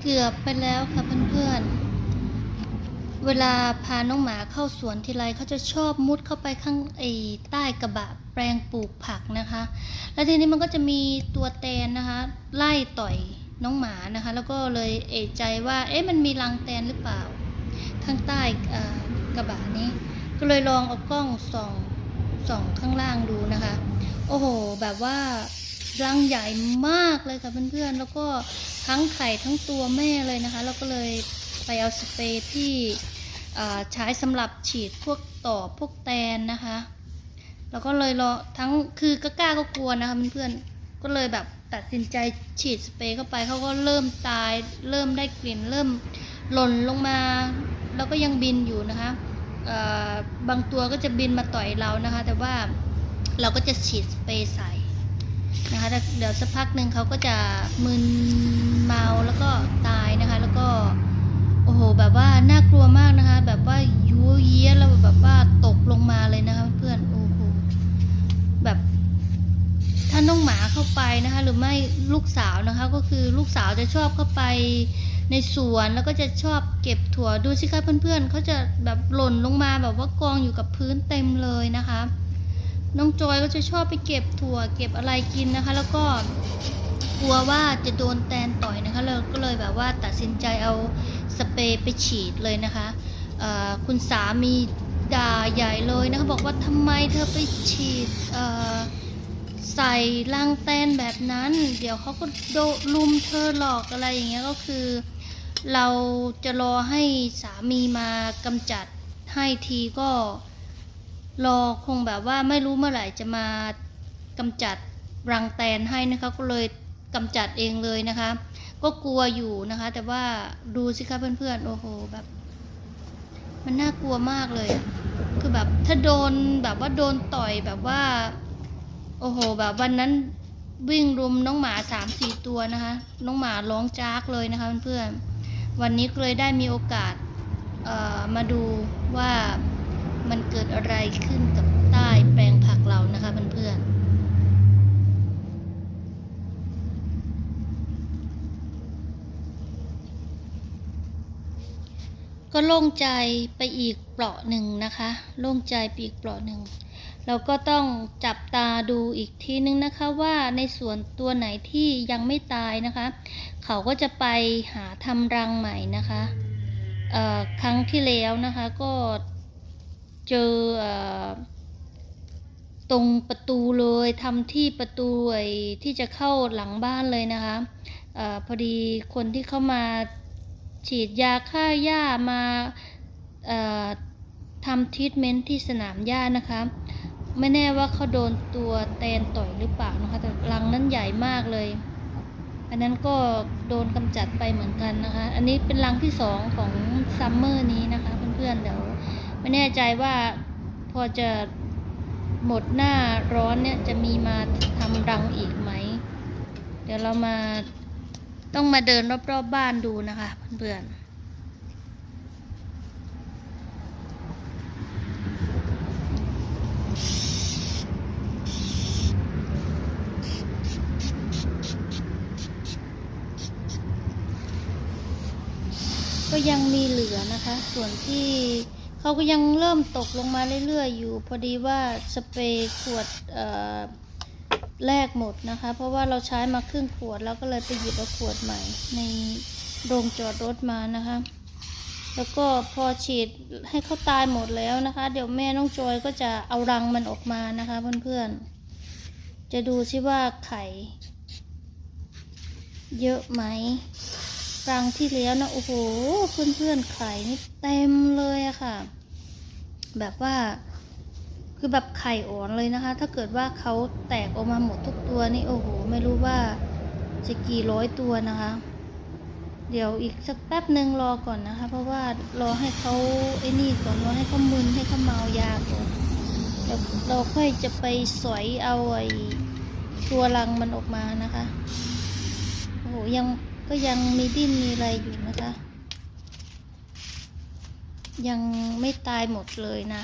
เกือบไปแล้วค่ะเพื่อนๆ เวลาพาน้องหมาเข้าสวนทีไรเขาจะชอบมุดเข้าไปข้างไอ้ใต้กระบะแปลงปลูกผักนะคะ แล้วทีนี้มันก็จะมีตัวแตนนะคะ ไล่ต่อยน้องหมานะคะ แล้วก็เลยเอะใจว่าเอ๊ะมันมีรังแตนหรือเปล่า ข้างใต้กระบะนี้ ก็เลยลองเอากล้องส่องส่องข้างล่างดูนะคะ โอ้โห แบบว่า รังใหญ่มากเลยค่ะเพื่อนๆ แล้วก็ทั้งไข่ทั้งตัวแม่เลยนะคะแล้วก็เลยไปเอาสเปรย์ที่ใช้สำหรับฉีดพวกต่อพวกแตนนะคะ แล้วก็เลยรอทั้งคือกล้าก็กลัวนะคะเพื่อนๆ ก็เลยแบบตัดสินใจฉีดสเปรย์เข้าไปเขาก็เริ่มตาย เริ่มได้กลิ่นเริ่มหล่นลงมา แล้วก็ยังบินอยู่นะคะบางตัวก็จะบินมาต่อยเรานะคะ แต่ว่าเราก็จะฉีดสเปรย์ใส่ นะคะเดี๋ยวสักพักหนึ่งเขาก็จะมึนเมาแล้วก็ตายนะคะ แล้วก็โอ้โหแบบว่าน่ากลัวมากนะคะ แบบว่ายัวเยี้ยแล้วแบบว่าตกลงมาเลยนะคะ เพื่อนโอ้โหแบบถ้าน้องหมาเข้าไปนะคะ หรือไม่ลูกสาวนะคะ ก็คือลูกสาวจะชอบเข้าไปในสวนแล้วก็จะชอบเก็บถั่วดูสิคะเพื่อนๆเขาจะแบบหล่นลงมาแบบว่ากองอยู่กับพื้นเต็มเลยนะคะ น้องจอยก็จะชอบไปเก็บถั่วเก็บอะไรกินนะคะ แล้วก็กลัวว่าจะโดนแตนต่อยนะคะเราก็เลยแบบว่าตัดสินใจเอาสเปรย์ไปฉีดเลยนะคะคุณสามีด่าใหญ่เลยนะคะบอกว่าทำไมเธอไปฉีดเอ่อใส่ลังแตนแบบนั้น เดี๋ยวเขาก็โดลุมเธอหลอกอะไรอย่างเงี้ยก็คือ เราจะรอให้สามีมากำจัดให้ทีก็ รอคงแบบว่าไม่รู้เมื่อไหร่จะมากำจัดรังแตนให้นะคะก็เลยกำจัดเองเลยนะคะ ก็กลัวอยู่นะคะ แต่ว่าดูสิคะเพื่อนๆโอ้โหแบบ มันน่ากลัวมากเลย คือแบบถ้าโดนแบบว่าโดนต่อยแบบว่า โอ้โห แบบวันนั้นวิ่งรุมน้องหมาสามสี่ตัวนะคะ น้องหมาร้องจากเลยนะคะเพื่อนๆวันนี้ก็เลยได้มีโอกาสมาดูว่า มันเกิดอะไรขึ้นกับใต้แปลงผักเรานะคะเพื่อนๆก็โล่งใจไปอีกเปราะหนึ่งนะคะ โล่งใจไปอีกเปราะหนึ่ง เราก็ต้องจับตาดูอีกทีนึงนะคะว่าในส่วนตัวไหนที่ยังไม่ตายนะคะ เขาก็จะไปหาทำรังใหม่นะคะครั้งที่แล้วนะคะก็ เจอตรงประตูเลยทำที่ประตูไอที่จะเข้าหลังบ้านเลยนะคะอพอดีคนที่เข้ามาฉีดยาฆ่าหญ้ามาทำทรีทเมนต์ที่สนามหญ้านะคะ ไม่แน่ว่าเขาโดนตัวแตนต่อยหรือเปล่านะคะ แต่รังนั้นใหญ่มากเลย อันนั้นก็โดนกำจัดไปเหมือนกันนะคะ อันนี้เป็นรังที่สองของซัมเมอร์นี้นะคะเพื่อนๆเดี๋ยว ไม่แน่ใจว่าพอจะหมดหน้าร้อนเนี่ยจะมีมาทำรังอีกไหม เดี๋ยวเรามาต้องมาเดินรอบๆบบ้านดูนะคะเพื่อนๆก็ยังมีเหลือนะคะ ส่วนที่ เขาก็ยังเริ่มตกลงมาเรื่อยๆอยู่ พอดีว่าสเปรย์ขวดแรกหมดนะคะ เพราะว่าเราใช้มาครึ่งขวดแล้วก็เลยไปหยิบเอาขวดใหม่ ในโรงจอดรถมานะคะ แล้วก็พอฉีดให้เขาตายหมดแล้วนะคะ เดี๋ยวแม่น้องจอยก็จะเอารังมันออกมานะคะเพื่อนๆ จะดูซิว่าไข่เยอะไหมรังที่แล้วนะโอ้โหเพื่อนเพื่อนๆไข่นี่เต็มเลยอะค่ะ แบบว่า คือแบบไข่อ่อนเลยนะคะ ถ้าเกิดว่าเขาแตกออกมาหมดทุกตัวนี่โอ้โห ไม่รู้ว่าจะกี่ร้อยตัวนะคะ เดี๋ยวอีกสักแป๊บหนึ่งรอก่อนนะคะ เพราะว่ารอให้เขาไอ้นี่ก่อนรอให้เขามึนให้เขาเมายาก่อนแล้วเราค่อยจะไปสอยเอาไอ้ตัวรังมันออกมานะคะ โอ้โหยังก็ยังมีดิ้นมีอะไรอยู่นะคะ ยังไม่ตายหมดเลยนะ